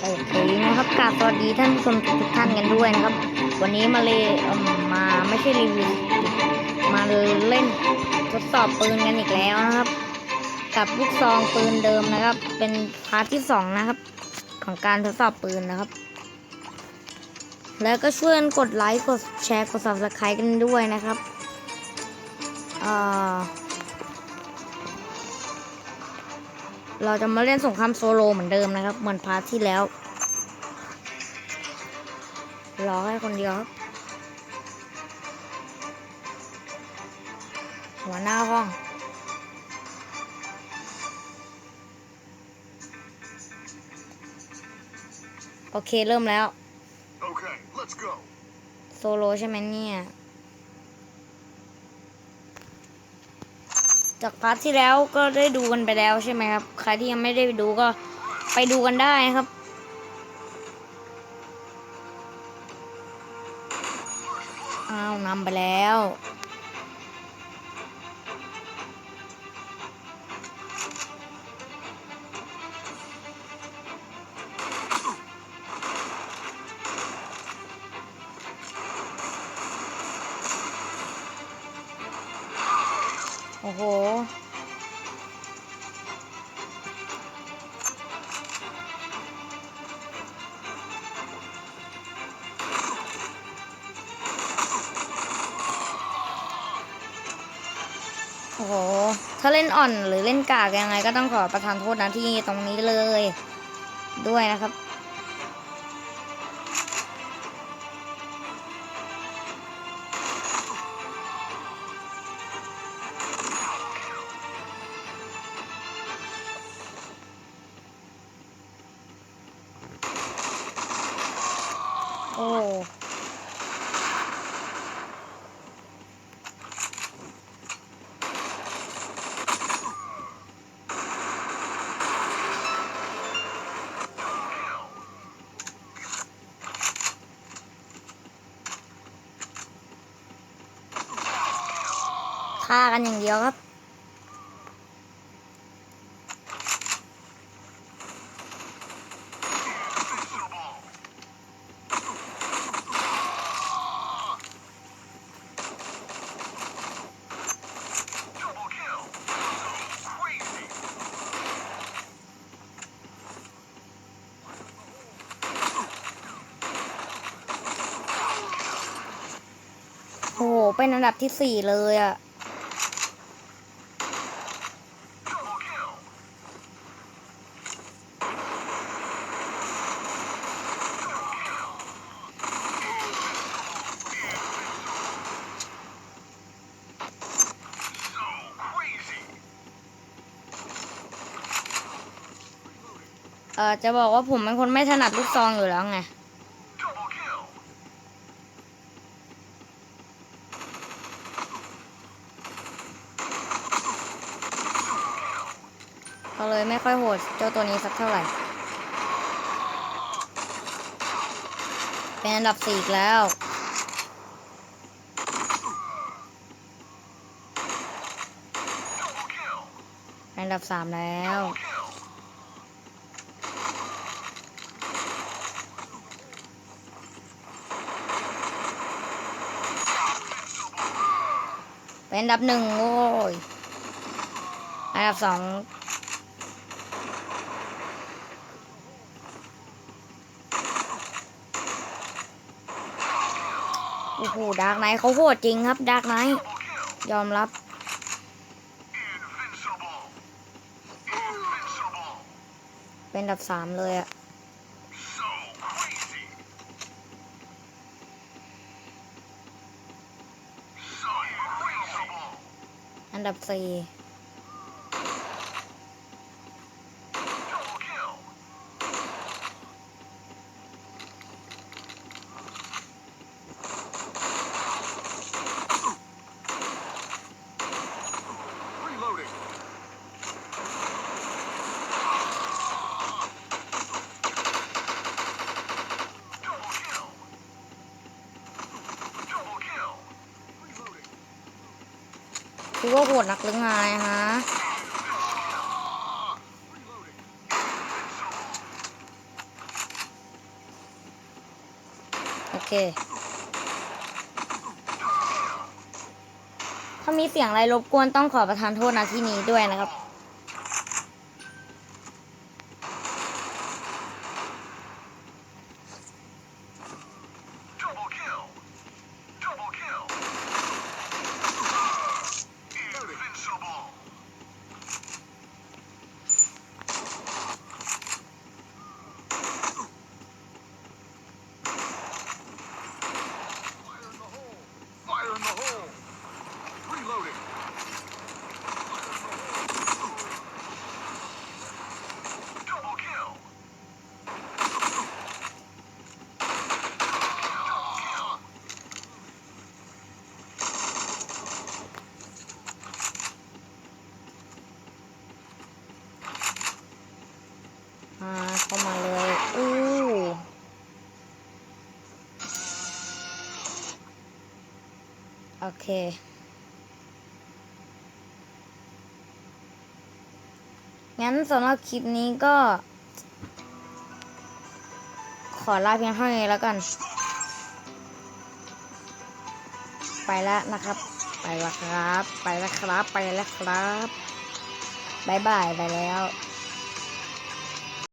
โอเคนะครับกราบสวัสดีท่านผู้ชมทุกท่านกันด้วยนะครับ วันนี้มาเลยมมาไม่ใช่รีวิวมาเล่นทดสอบปืนกันอีกแล้วนะครับ กับลูกซองปืนเดิมนะครับ เป็นพาร์ทที่สองนะครับ ของการทดสอบปืนนะครับ แล้วก็ช่วยกดไลค์กดแชร์กด subscribe กันด้วยนะครับอ่อ เราจะมาเล่นสงครามโซโลเหมือนเดิมนะครับ เหมือนพาร์ทที่แล้ว รอให้คนเดียวครับ หัวหน้าห้อง โอเคเริ่มแล้ว Okay, let's go. โซโลใช่ไหมเนี่ย จากพาร์ทที่แล้วก็ได้ดูกันไปแล้วใช่ไหมครับ ใครที่ยังไม่ได้ไปดูก็ไปดูกันได้นะครับ อ้าวนำไปแล้ว โอ้โห โอ้โห ถ้าเล่นอ่อนหรือเล่นกากยังไงก็ต้องขอประทานโทษนะที่ตรงนี้เลย ด้วยนะครับ โอ้ฆ่ากันอย่างเดียวครับ Double kill. So crazy. โอ้โห เป็นอันดับที่สี่เลยอะ่ะ Double kill. โ So crazy. เออจะบอกว่าผมเป็นคนไม่ถนัดลูกซองอยู่แล้วไง ก็เลยไม่ค่อยโหดเจ้าตัวนี้สักเท่าไหร่ เป็นอันดับสี่อีกแล้วเป็นอันดับสามแล้วเป็นอันดับหนึ่งโอ้ย อันดับสอง โอ้โหดาร์กไนท์เขาโหดจริงครับดาร์กไนท์ยอมรับ เป็นดับสามเลยอะอันดับสี่ คิดว่าโหดนักหรือไงฮะโอเค ถ้ามีเสียงอะไรรบกวนต้องขอประทานโทษนะที่นี้ด้วยนะครับ โอเค งั้นสำหรับคลิปนี้ก็ ขอลาเพียงเท่านี้แล้วกัน ไปแล้วนะครับ ไปแล้วครับ ไปแล้วครับ ไปแล้วครับบายบายไปแล้ว